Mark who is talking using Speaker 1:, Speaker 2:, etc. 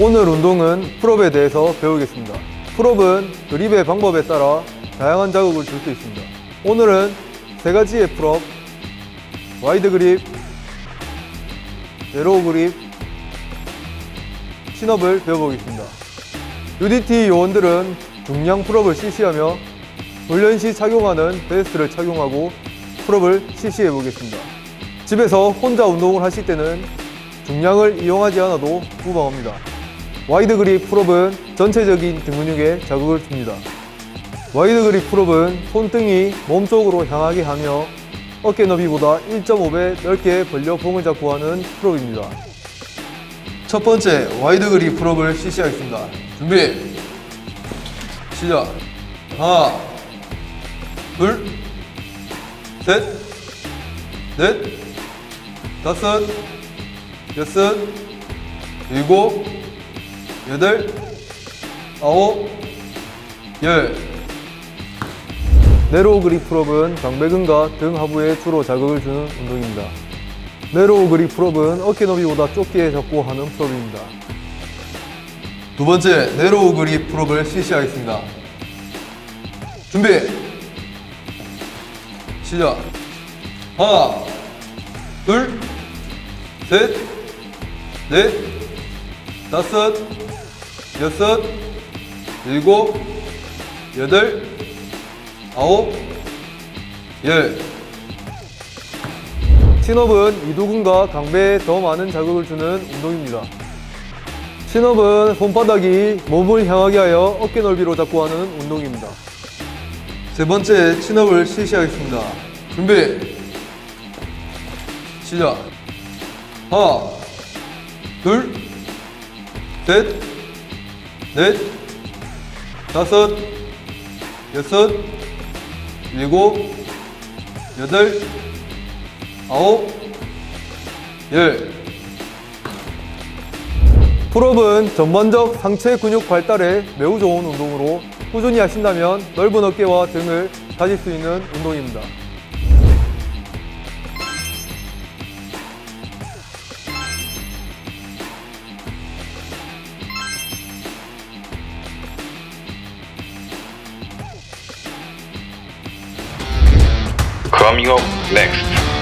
Speaker 1: 오늘 운동은 풀업에 대해서 배우겠습니다. 풀업은 그립의 방법에 따라 다양한 자극을 줄 수 있습니다. 오늘은 세 가지의 풀업, 와이드 그립, 네로우 그립, 신업을 배워보겠습니다. UDT 요원들은 중량 풀업을 실시하며 훈련 시 착용하는 베스트를 착용하고 풀업을 실시해 보겠습니다. 집에서 혼자 운동을 하실 때는 중량을 이용하지 않아도 무방합니다. 와이드 그립 풀업은 전체적인 등 근육에 자극을 줍니다. 와이드 그립 풀업은 손등이 몸쪽으로 향하게 하며 어깨 너비보다 1.5배 넓게 벌려 봉을 잡고 하는 풀업입니다. 첫 번째 와이드 그립 풀업을 실시하겠습니다. 준비 시작 하나 둘셋넷 다섯 여섯 일곱 여덟 아홉 열 네로우 그립 풀업은 강배근과 등 하부에 주로 자극을 주는 운동입니다. 네로우 그립 풀업은 어깨 너비보다 좁게 잡고 하는 풀업입니다. 두 번째 네로우 그립 풀업을 실시하겠습니다. 준비 시작 하나 둘 셋 넷 다섯 여섯 일곱 여덟 아홉 열 신업은 이두근과 강배에 더 많은 자극을 주는 운동입니다. 신업은 손바닥이 몸을 향하게 하여 어깨 넓이로 잡고 하는 운동입니다. 세 번째 친업을 실시하겠습니다. 준비 시작 하나 둘 셋 넷 다섯 여섯 일곱 여덟 아홉 열 풀업은 전반적 상체 근육 발달에 매우 좋은 운동으로 꾸준히 하신다면 넓은 어깨와 등을 가질 수 있는 운동입니다.
Speaker 2: Coming up next.